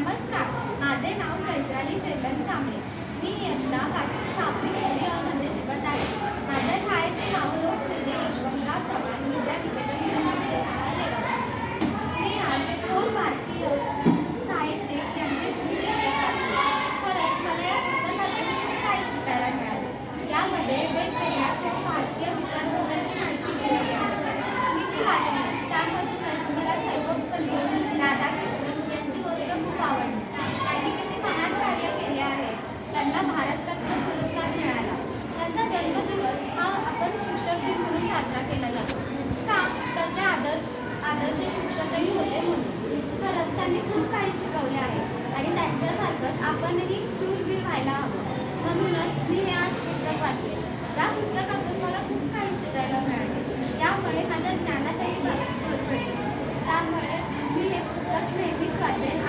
नमस्कार. माझे नाव चैत्राली चेतन कांबळे. मी यंदा पाचवी सहावी मोठी शिकत आहे. माझ्या शाळेचे नाव लोकनेते यशवंतराव चव्हाण विद्यानिकेतन जवळचे मी आज थोर भारतीय साहित्यिक यांचे पुस्तक वाचले. खरंच मला या पुस्तकातून काही शिकायला मिळाले. यामध्ये वेगवेगळ्या शिक्षकही होते म्हणून. खरंच त्यांनी खूप काही शिकवले आहे. आणि त्यांच्यासारखंच आपणही शूरवीर व्हायला हवं. म्हणूनच मी हे आज पुस्तक वाचले. त्या पुस्तकातून मला खूप काही शिकायला मिळाले. त्यामुळे माझ्या ज्ञानाचाही भर भर त्यामुळे मी हे पुस्तक नेहमीच वाचेन.